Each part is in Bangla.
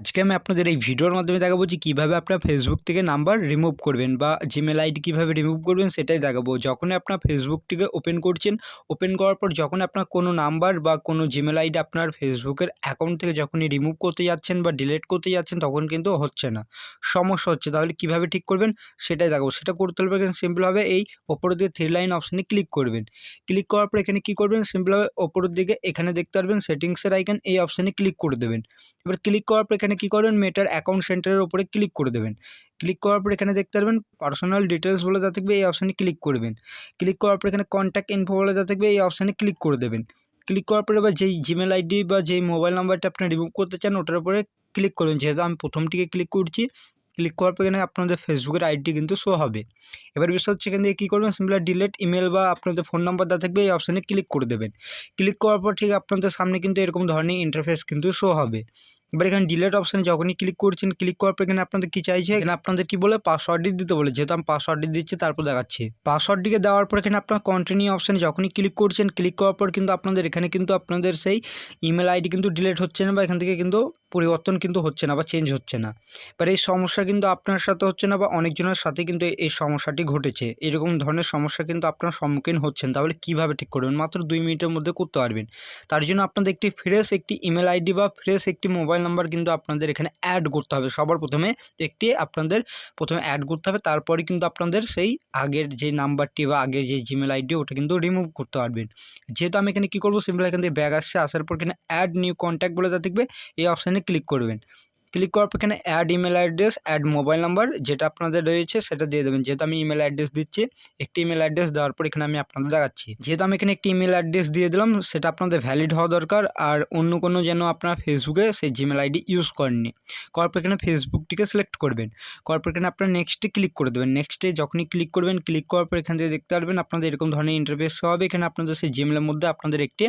আজকে আমি আপনাদের এই ভিডিওর মাধ্যমে দেখাবো যে কীভাবে আপনার ফেসবুক থেকে নাম্বার রিমুভ করবেন বা জিমেল আইডি কীভাবে রিমুভ করবেন সেটাই দেখাবো। যখনই আপনার ফেসবুকটিকে ওপেন করছেন ওপেন করার পর যখন আপনার কোনো নাম্বার বা কোনো জিমেল আইডি আপনার ফেসবুকের অ্যাকাউন্ট থেকে যখনই রিমুভ করতে যাচ্ছেন বা ডিলিট করতে যাচ্ছেন, তখন কিন্তু হচ্ছে না। সমস্যা হচ্ছে, তাহলে কীভাবে ঠিক করবেন সেটাই দেখাবো। সেটা করতে হলে এখানে সিম্পলভাবে এই ওপরের দিকে থ্রি লাইন অপশানে ক্লিক করবেন। ক্লিক করার পর এখানে কী করবেন? সিম্পলভাবে ওপরের দিকে এখানে দেখতে পারবেন সেটিংসের আইকন এই অপশানে ক্লিক করে দেবেন। এবার ক্লিক করার পর এখানে কী করবেন মেটার অ্যাকাউন্ট সেন্টারের উপরে ক্লিক করে দেবেন। ক্লিক করার পর এখানে দেখতে পারবেন পার্সোনাল ডিটেলস বলে যা থাকবে এই অপশানে ক্লিক করবেন ক্লিক করার পর এখানে কন্ট্যাক্ট ইনফো বলে যা থাকবে এই অপশানে ক্লিক করে দেবেন। ক্লিক করার পরে বা যেই জিমেল আইডি বা যেই মোবাইল নাম্বারটা আপনি রিমুভ করতে চান ওটার উপরে ক্লিক করবেন। যেহেতু আমি প্রথমটিকে ক্লিক করছি ক্লিক করার পর এখানে আপনাদের ফেসবুকের আইডি কিন্তু শো হবে। এবার বিষয় হচ্ছে এখান থেকে কী করবেন? সিম্পলি ডিলেট ইমেল বা আপনাদের ফোন নাম্বার দেওয়া থাকবে এই অপশানে ক্লিক করে দেবেন। ক্লিক করার পর ঠিক আপনাদের সামনে কিন্তু এরকম ধরনের ইন্টারফেস কিন্তু শো হবে। এবার এখানে ডিলেট অপশানে যখনই ক্লিক করছেন ক্লিক করার পর এখানে আপনাদের কী চাইছে? এখানে আপনাদের কি বলে পাসওয়ার্ডটি দিতে বলে যেহেতু আমি পাসওয়ার্ডটি দিচ্ছি, তারপর দেখাচ্ছি। পাসওয়ার্ডটিকে দেওয়ার পর এখানে আপনার কন্টিনিউ অপশানে যখনই ক্লিক করছেন ক্লিক করার পর কিন্তু আপনাদের এখানে কিন্তু আপনাদের সেই ইমেল আইডি কিন্তু ডিলেট হচ্ছে না বা এখান থেকে কিন্তু পরিবর্তন কিন্তু হচ্ছে না বা চেঞ্জ হচ্ছে না। এবার এই সমস্যা কিন্তু আপনার সাথে হচ্ছে না বা অনেকজনের সাথে কিন্তু এই সমস্যাটি ঘটেছে। এরকম ধরনের সমস্যা কিন্তু আপনার সম্মুখীন হচ্ছেন। তাহলে কীভাবে ঠিক করবেন? মাত্র দুই মিনিটের মধ্যে করতে পারবেন। তার জন্য আপনাদের একটি ফ্রেশ একটি ইমেল আইডি বা ফ্রেশ একটি মোবাইল নাম্বার কিন্তু আপনাদের এখানে অ্যাড করতে হবে। সবার প্রথমে একটি আপনাদের প্রথমে অ্যাড করতে হবে, তারপরে কিন্তু আপনাদের সেই আগের যে নাম্বারটি বা আগের যে জিমেল আইডি ওটা কিন্তু রিমুভ করতে পারবেন। যেহেতু আমি এখানে কী করব? সিম্পল এখান থেকে ব্যাগ আসছে, আসার পর এখানে অ্যাড নিউ কন্ট্যাক্ট বলে যা দেখবে, এই অপশানে ক্লিক করবেন। ক্লিক করার পর এখানে add email address add mobile number যেটা আপনাদের রয়েছে সেটা দিয়ে দেবেন। যেহেতু আমি ইমেল অ্যাড্রেস দিচ্ছি, একটি ইমেল অ্যাড্রেস দেওয়ার পর এখানে আমি আপনাদের দেখাচ্ছি। যেহেতু আমি এখানে একটি ইমেল অ্যাড্রেস দিয়ে দিলাম, সেটা আপনাদের ভ্যালিড হওয়া দরকার। আর অন্য কোনো যেন আপনার ফেসবুকে সেই জিমেল আইডি ইউজ করেননি। করার পর এখানে ফেসবুকটিকে সিলেক্ট করবেন। করার পর এখানে আপনার নেক্সটে ক্লিক করে দেবেন। নেক্সটে যখনই ক্লিক করবেন ক্লিক করার পর এখান থেকে দেখতে পারবেন আপনাদের এরকম ধরনের ইন্টারফেস হবে। এখানে আপনাদের সেই জিমেলের মধ্যে আপনাদের একটি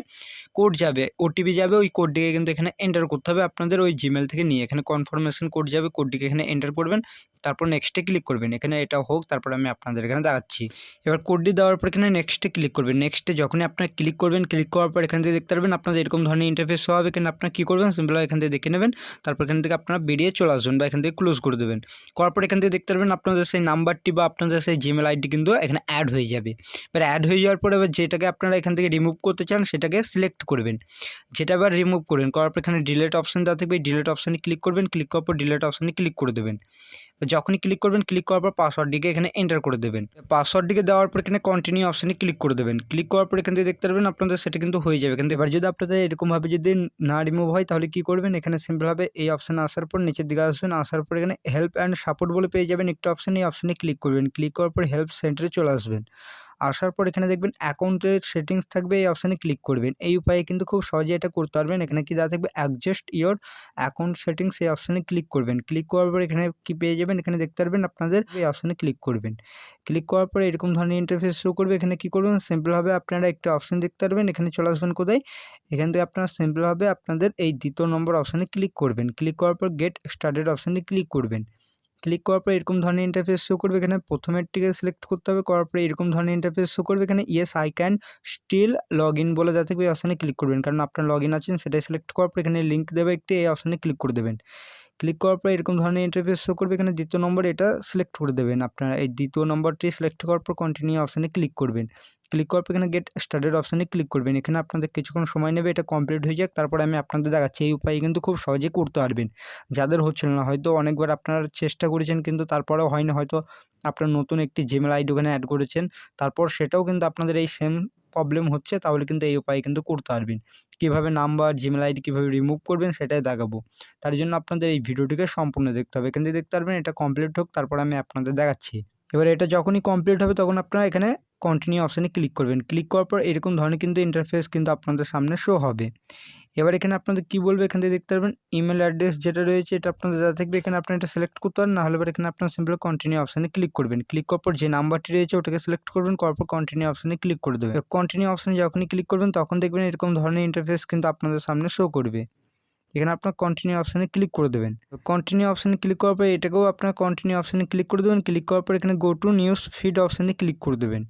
কোড যাবে ওটিপি যাবে। ওই কোডটিকে কিন্তু এখানে এন্টার করতে হবে। আপনাদের ওই জিমেল থেকে নিয়ে এখানে কনফার্মেশন কোড যাবে কোডটিকে এখানে এন্টার করবেন, তারপর নেক্সটে ক্লিক করবেন। এখানে এটা হোক, তারপর আমি আপনাদের এখানে দেখাচ্ছি। এবার কোডটি দেওয়ার পর এখানে নেক্সটে ক্লিক করবেন। নেক্সটে যখনই আপনার ক্লিক করবেন ক্লিক করার পর এখান থেকে দেখতে পারবেন আপনাদের এরকম ধরনের ইন্টারফেস হবে। এখানে আপনার কী করবেন? সিম্পল এখান থেকে দেখে নেবেন। তারপর এখান থেকে আপনারা বেরিয়ে চলে আসবেন বা এখান থেকে ক্লোজ করে দেবেন। করার পর এখান থেকে দেখতে পারবেন আপনাদের সেই নাম্বারটি বা আপনাদের সেই জিমেল আইডি কিন্তু এখানে অ্যাড হয়ে যাবে। এবার অ্যাড হয়ে যাওয়ার পরে এবার যেটাকে আপনারা এখান থেকে রিমুভ করতে চান, সেটাকে সিলেক্ট করবেন। যেটা এবার রিমুভ করবেন, করার পর এখানে ডিলেট অপশান দেওয়া থাকবে। ডিলেট অপশানে ক্লিক করবেন। ক্লিক করার পর ডিলেট অপশানে ক্লিক করে দেবেন। যখনই ক্লিক করবেন ক্লিক করার পর পাসওয়ার্ডটিকে এখানে এন্টার করে দেবেন। পাসওয়ার্ডটিকে দেওয়ার পর এখানে কন্টিনিউ অপশানে ক্লিক করে দেবেন। ক্লিক করার পর এখান থেকে দেখতে পারবেন আপনাদের সেটা কিন্তু হয়ে যাবে। কিন্তু এবার যদি আপনাদের এরকমভাবে যদি না রিমুভ হয়, তাহলে কী করবেন? এখানে সিম্পলভাবে এই অপশানে আসার পর নিচের দিকে আসবেন। আসার পর এখানে হেল্প অ্যান্ড সাপোর্ট বলে পেয়ে যাবেন একটা অপশান এই অপশানে ক্লিক করবেন। ক্লিক করার পর হেল্প সেন্টারে চলে আসবেন। আসার পর এখানে দেখবেন অ্যাকাউন্টের সেটিংস থাকবে, এই অপশানে ক্লিক করবেন। এই উপায়ে কিন্তু খুব সহজে এটা করতে পারবেন। এখানে কি দেওয়া থাকবে? অ্যাডজাস্ট ইয়োর অ্যাকাউন্ট সেটিংস এই অপশানে ক্লিক করবেন। ক্লিক করার পর এখানে কি পেয়ে যাবেন? এখানে দেখতে পারবেন আপনাদের এই অপশানে ক্লিক করবেন। ক্লিক করার পরে এরকম ধরনের ইন্টারফেস শো করবে। এখানে কি করবেন? সিম্পলভাবে আপনারা একটা অপশান দেখতে পারবেন। এখানে চলে আসবেন কোথায়? এখান থেকে আপনারা সিম্পলভাবে আপনাদের এই দ্বিতীয় নম্বর অপশানে ক্লিক করবেন। ক্লিক করার পর গেট স্টার্টেড অপশানে ক্লিক করবেন। ক্লিক করার পরে এরকম ধরনের ইন্টারফেস শো করবে এখানে। প্রথমেরটিকে সিলেক্ট করতে হবে, করার পরে এরকম ধরনের ইন্টারফেস শো করবে এখানে। Yes I can still log in বলে যা থাকবে এই অপশানে ক্লিক করবেন। কারণ আপনার লগ ইন আছেন সেটাই সিলেক্ট করার পর এখানে লিঙ্ক দেবে একটি, এই অপশানে ক্লিক করে দেবেন। ক্লিক করার পর এরকম ধরনের ইন্টারফেস শো করবে, এখানে দ্বিতীয় নম্বর এটা সিলেক্ট করে দেবেন আপনারা। এই দ্বিতীয় নম্বরটি সিলেক্ট করার পর কন্টিনিউ অপশানে ক্লিক করবেন। ক্লিক করার পর এখানে গেট স্টার্টেড অপশানে ক্লিক করবেন। এখানে আপনাদের কিছুক্ষণ সময় নেবে, এটা কমপ্লিট হয়ে যাক, তারপরে আমি আপনাদের দেখাচ্ছি। এই উপায়ে কিন্তু খুব সহজে করতে পারবেন। যাদের হচ্ছিল না, হয়তো অনেকবার আপনারা চেষ্টা করেছেন, কিন্তু তারপরেও হয়নি। হয়তো আপনার নতুন একটি জিমেল আইডি ওখানে অ্যাড করেছেন, তারপর সেটাও কিন্তু আপনাদের এই সেম প্রবলেম হচ্ছে, তাহলে কিন্তু এই উপায়ে কিন্তু করতে পারবেন। কীভাবে নাম্বার জিমেল আইডি কীভাবে রিমুভ করবেন সেটাই দেখাবো। তার জন্য আপনাদের এই ভিডিওটিকে সম্পূর্ণ দেখতে হবে। কিন্তু দেখতে পারবেন, এটা কমপ্লিট হোক, তারপর আমি আপনাদের দেখাচ্ছি। এবার এটা যখনই কমপ্লিট হবে, তখন আপনারা এখানে কন্টিনিউ অপশানে ক্লিক করবেন। ক্লিক করার পর এরকম ধরনের কিন্তু ইন্টারফেস কিন্তু আপনাদের সামনে শো হবে। এবার এখানে আপনাদের কী বলবে? এখান থেকে দেখতে পারবেন ইমেল অ্যাড্রেস যেটা রয়েছে, এটা আপনাদের দেওয়া থাকবে। এখানে আপনার এটা সিলেক্ট করতে পারেন, নাহলে এবার এখানে আপনার সিম্পল কন্টিনিউ অপশানে ক্লিক করবেন। ক্লিক করার পর যে নাম্বারটি রয়েছে, ওটাকে সিলেক্ট করবেন, করার পর কন্টিনিউ অপশানে ক্লিক করে দেবেন। কন্টিনিউ অপশানে যখনই ক্লিক করবেন, তখন দেখবেন এরকম ধরনের ইন্টারফেস কিন্তু আপনাদের সামনে শো করবে। এখানে আপনার কন্টিনিউ অপশানে ক্লিক করে দেবেন। কন্টিনিউ অপশানে ক্লিক করার পর এটাকেও আপনার কন্টিনিউ অপশানে ক্লিক করে দেবেন। ক্লিক করার পর এখানে গো টু নিউজ ফিড অপশানে ক্লিক করে দেবেন।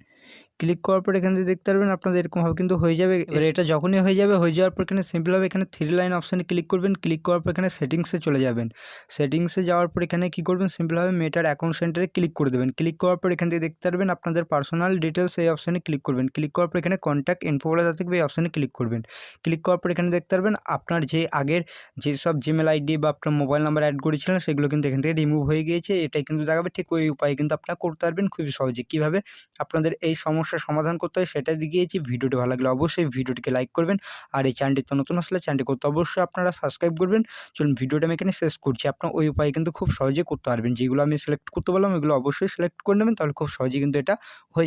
ক্লিক করার পর এখান দেখতে পারবেন আপনাদের এরকমভাবে কিন্তু হয়ে যাবে। এবার এটা যখনই হয়ে যাবে হয়ে যাওয়ার পর এখানে সিম্পলভাবে এখানে থ্রি লাইন অপশানে ক্লিক করবেন। ক্লিক করার পর এখানে সেটিংসে চলে যাবেন। সেটিংসে যাওয়ার পর এখানে কী করবেন? সিম্পলভাবে মেটার অ্যাকাউন্ট সেন্টারে ক্লিক করে দেবেন। ক্লিক করার পর এখান থেকে দেখতে পারবেন আপনাদের পার্সোনাল ডিটেলস এই অপশানে ক্লিক করবেন। ক্লিক করার পর এখানে কন্ট্যাক্ট ইনফো বলে থাকবে এই অপশানে ক্লিক করবেন। ক্লিক করার পর এখানে দেখতে পারবেন আপনার যে আগের যেসব জিমেল আইডি বা আপনার মোবাইল নাম্বার অ্যাড করেছিলেন সেগুলো কিন্তু এখান থেকে রিমুভ হয়ে গিয়েছে। এটাই কিন্তু দেখাবে। ঠিক ওই উপায়ে কিন্তু আপনারা করতে পারবেন খুবই সহজে। কীভাবে? আপনাদের এই সমস্যার সমাধান করতে হয়, সেটা দিয়েছি ভিডিওটি ভালো লাগলে অবশ্যই ভিডিওটিকে লাইক করবেন। আর এই চ্যানেলটি তো নতুন আসলে চ্যানেলটি করতে অবশ্যই আপনারা সাবস্ক্রাইব করবেন। চলুন ভিডিওটা আমি এখানে শেষ করছি। আপনার ওই উপায় কিন্তু খুব সহজে করতে পারবেন। যেগুলো আমি সিলেক্ট করতে বললাম, ওইগুলো অবশ্যই সিলেক্ট করে নেবেন। তাহলে খুব সহজে কিন্তু এটা হয়ে